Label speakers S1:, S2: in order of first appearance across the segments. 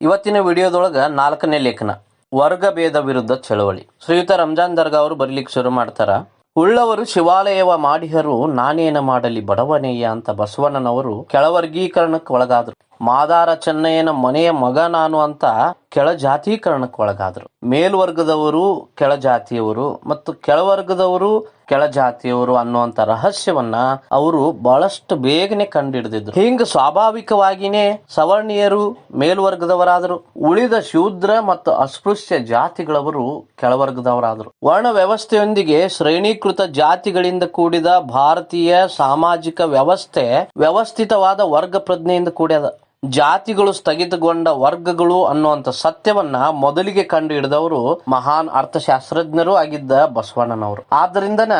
S1: ಇವತ್ತಿನ ವಿಡಿಯೋದೊಳಗ ನಾಲ್ಕನೇ ಲೇಖನ. ವರ್ಗ ಭೇದ ವಿರುದ್ಧ ಚಳವಳಿ. ಶ್ರೀಯುತ ರಂಜಾನ್ ದರ್ಗಾ ಅವರು ಬರೀಲಿಕ್ಕೆ ಶುರು ಮಾಡ್ತಾರ, ಉಳ್ಳವರು ಶಿವಾಲಯವ ಮಾಡಿಹರು ನಾನೇನ ಮಾಡಲಿ ಬಡವನೆಯ ಅಂತ ಬಸವಣ್ಣನವರು ಕೆಳವರ್ಗೀಕರಣಕ್ಕೆ ಒಳಗಾದ್ರು. ಮಾದಾರ ಚೆನ್ನಯ್ಯನ ಮನೆಯ ಮಗ ನಾನು ಅಂತ ಕೆಳ ಜಾತೀಕರಣಕ್ಕೆ ಒಳಗಾದ್ರು ಮೇಲ್ವರ್ಗದವರು ಕೆಳ ಜಾತಿಯವರು ಮತ್ತು ಕೆಳವರ್ಗದವರು ಕೆಳ ಜಾತಿಯವರು ಅನ್ನುವಂತ ರಹಸ್ಯವನ್ನ ಅವರು ಬಹಳಷ್ಟು ಬೇಗನೆ ಕಂಡಿಡಿದಿದ್ರು. ಹಿಂಗ ಸ್ವಾಭಾವಿಕವಾಗಿನೇ ಸವರ್ಣೀಯರು ಮೇಲ್ವರ್ಗದವರಾದರು. ಉಳಿದ ಶೂದ್ರ ಮತ್ತು ಅಸ್ಪೃಶ್ಯ ಜಾತಿಗಳವರು ಕೆಳವರ್ಗದವರಾದರು. ವರ್ಣ ವ್ಯವಸ್ಥೆಯೊಂದಿಗೆ ಶ್ರೇಣೀಕೃತ ಜಾತಿಗಳಿಂದ ಕೂಡಿದ ಭಾರತೀಯ ಸಾಮಾಜಿಕ ವ್ಯವಸ್ಥೆ ವ್ಯವಸ್ಥಿತವಾದ ವರ್ಗ ಪ್ರಜ್ಞೆಯಿಂದ ಕೂಡ್ಯದ. ಜಾತಿಗಳು ಸ್ಥಗಿತಗೊಂಡ ವರ್ಗಗಳು ಅನ್ನುವಂಥ ಸತ್ಯವನ್ನ ಮೊದಲಿಗೆ ಕಂಡು ಹಿಡಿದವರು ಮಹಾನ್ ಅರ್ಥಶಾಸ್ತ್ರಜ್ಞರು ಆಗಿದ್ದ ಬಸವಣ್ಣನವರು. ಆದ್ದರಿಂದನ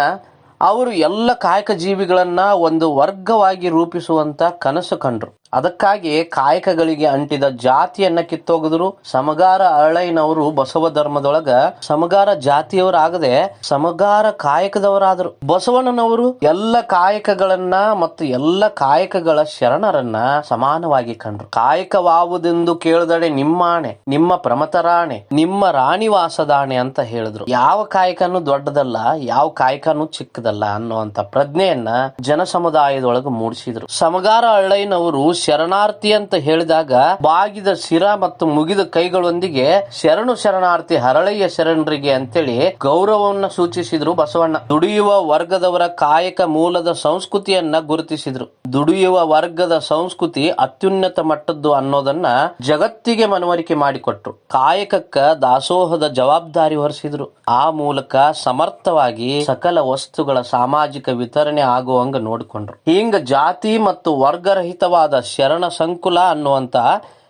S1: ಅವರು ಎಲ್ಲ ಕಾಯಕ ಜೀವಿಗಳನ್ನ ಒಂದು ವರ್ಗವಾಗಿ ರೂಪಿಸುವಂತ ಕನಸು ಕಂಡ್ರು. ಅದಕ್ಕಾಗಿ ಕಾಯಕಗಳಿಗೆ ಅಂಟಿದ ಜಾತಿಯನ್ನ ಕಿತ್ತೋಗಿದ್ರು. ಸಮಗಾರ ಅರಳೈನವರು ಬಸವ ಧರ್ಮದೊಳಗ ಸಮಗಾರ ಜಾತಿಯವರಾಗದೆ ಸಮಗಾರ ಕಾಯಕದವರಾದರು. ಬಸವಣ್ಣನವರು ಎಲ್ಲ ಕಾಯಕಗಳನ್ನ ಮತ್ತು ಎಲ್ಲ ಕಾಯಕಗಳ ಶರಣರನ್ನ ಸಮಾನವಾಗಿ ಕಂಡ್ರು. ಕಾಯಕವಾವುದೆಂದು ಕೇಳಿದಡೆ ನಿಮ್ಮಾಣೆ, ನಿಮ್ಮ ಪ್ರಮತರಾಣೆ, ನಿಮ್ಮ ರಾಣಿವಾಸದಾಣೆ ಅಂತ ಹೇಳಿದ್ರು. ಯಾವ ಕಾಯಕನೂ ದೊಡ್ಡದಲ್ಲ, ಯಾವ ಕಾಯಕನೂ ಚಿಕ್ಕದಲ್ಲ ಅನ್ನುವಂತ ಪ್ರಜ್ಞೆಯನ್ನ ಜನ ಸಮುದಾಯದೊಳಗೆ ಮೂಡಿಸಿದ್ರು. ಸಮಗಾರ ಅಳ್ಳೈನವರು ಶರಣಾರ್ಥಿ ಅಂತ ಹೇಳಿದಾಗ ಬಾಗಿದ ಶಿರ ಮತ್ತು ಮುಗಿದ ಕೈಗಳೊಂದಿಗೆ ಶರಣು ಶರಣಾರ್ಥಿ ಹರಳಯ್ಯ ಶರಣರಿಗೆ ಅಂತೇಳಿ ಗೌರವವನ್ನ ಸೂಚಿಸಿದ್ರು ಬಸವಣ್ಣ. ದುಡಿಯುವ ವರ್ಗದವರ ಕಾಯಕ ಮೂಲದ ಸಂಸ್ಕೃತಿಯನ್ನ ಗುರುತಿಸಿದ್ರು. ದುಡಿಯುವ ವರ್ಗದ ಸಂಸ್ಕೃತಿ ಅತ್ಯುನ್ನತ ಮಟ್ಟದ್ದು ಅನ್ನೋದನ್ನ ಜಗತ್ತಿಗೆ ಮನವರಿಕೆ ಮಾಡಿಕೊಟ್ರು. ಕಾಯಕಕ್ಕ ದಾಸೋಹದ ಜವಾಬ್ದಾರಿ ಹೊರಿಸಿದ್ರು. ಆ ಮೂಲಕ ಸಮರ್ಥವಾಗಿ ಸಕಲ ವಸ್ತುಗಳ ಸಾಮಾಜಿಕ ವಿತರಣೆ ಆಗುವಂಗ ನೋಡಿಕೊಂಡ್ರು. ಹಿಂಗ ಜಾತಿ ಮತ್ತು ವರ್ಗರಹಿತವಾದ ಶರಣ ಸಂಕುಲ ಅನ್ನುವಂತ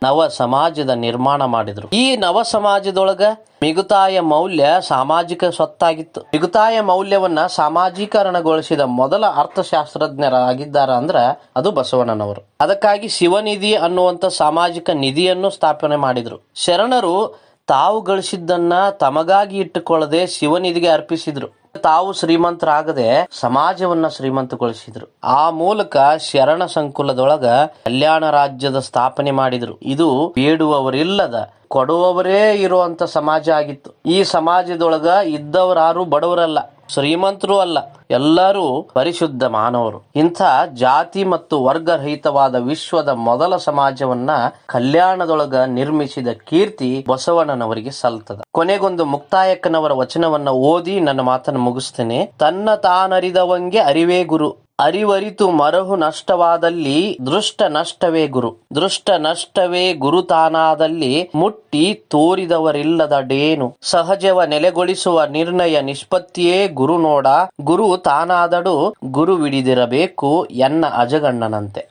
S1: ನವ ಸಮಾಜದ ನಿರ್ಮಾಣ ಮಾಡಿದ್ರು. ಈ ನವ ಸಮಾಜದೊಳಗ ಮಿಗುತಾಯ ಮೌಲ್ಯ ಸಾಮಾಜಿಕ ಸ್ವತ್ತಾಗಿತ್ತು. ಮಿಗುತಾಯ ಮೌಲ್ಯವನ್ನ ಸಾಮಾಜೀಕರಣಗೊಳಿಸಿದ ಮೊದಲ ಅರ್ಥಶಾಸ್ತ್ರಜ್ಞರಾಗಿದ್ದಾರೆ ಅಂದ್ರ ಅದು ಬಸವಣ್ಣನವರು. ಅದಕ್ಕಾಗಿ ಶಿವನಿಧಿ ಅನ್ನುವಂತ ಸಾಮಾಜಿಕ ನಿಧಿಯನ್ನು ಸ್ಥಾಪನೆ ಮಾಡಿದ್ರು. ಶರಣರು ತಾವು ಗಳಿಸಿದ್ದನ್ನ ತಮಗಾಗಿ ಇಟ್ಟುಕೊಳ್ಳದೆ ಶಿವನಿಧಿಗೆ ಅರ್ಪಿಸಿದ್ರು. ತಾವು ಶ್ರೀಮಂತರಾಗದೆ ಸಮಾಜವನ್ನ ಶ್ರೀಮಂತಗೊಳಿಸಿದ್ರು. ಆ ಮೂಲಕ ಶರಣ ಸಂಕುಲದೊಳಗ ಕಲ್ಯಾಣ ರಾಜ್ಯದ ಸ್ಥಾಪನೆ ಮಾಡಿದ್ರು. ಇದು ಬೇಡುವವರಿಲ್ಲದ, ಕೊಡುವವರೇ ಇರುವಂತ ಸಮಾಜ ಆಗಿತ್ತು. ಈ ಸಮಾಜದೊಳಗ ಇದ್ದವರಾರು ಬಡವರಲ್ಲ. ಶ್ರೀಮಂತರು ಅಲ್ಲ, ಎಲ್ಲರೂ ಪರಿಶುದ್ಧ ಮಾನವರು. ಇಂಥ ಜಾತಿ ಮತ್ತು ವರ್ಗರಹಿತವಾದ ವಿಶ್ವದ ಮೊದಲ ಸಮಾಜವನ್ನ ಕಲ್ಯಾಣದೊಳಗ ನಿರ್ಮಿಸಿದ ಕೀರ್ತಿ ಬಸವಣ್ಣನವರಿಗೆ ಸಲ್ತದ. ಕೊನೆಗೊಂದು ಮುಕ್ತಾಯಕ್ಕನವರ ವಚನವನ್ನ ಓದಿ ನನ್ನ ಮಾತನ್ನು ಮುಗಿಸ್ತೇನೆ. ತನ್ನ ತಾನರಿದವಂಗೆ ಅರಿವೇ ಗುರು. ಅರಿವರಿತು ಮರಹು ನಷ್ಟವಾದಲ್ಲಿ ದೃಷ್ಟ ನಷ್ಟವೇ ಗುರು. ದೃಷ್ಟ ನಷ್ಟವೇ ಗುರು ತಾನಾದಲ್ಲಿ ಮುಟ್ಟಿ ತೋರಿದವರಿಲ್ಲದ ಡೇನು. ಸಹಜವ ನೆಲೆಗೊಳಿಸುವ ನಿರ್ಣಯ ನಿಷ್ಪತ್ತಿಯೇ ಗುರು ನೋಡ. ಗುರು ತಾನಾದಡು ಗುರು ವಿಡಿದಿರಬೇಕು ಎನ್ನ ಅಜಗಣ್ಣನಂತೆ.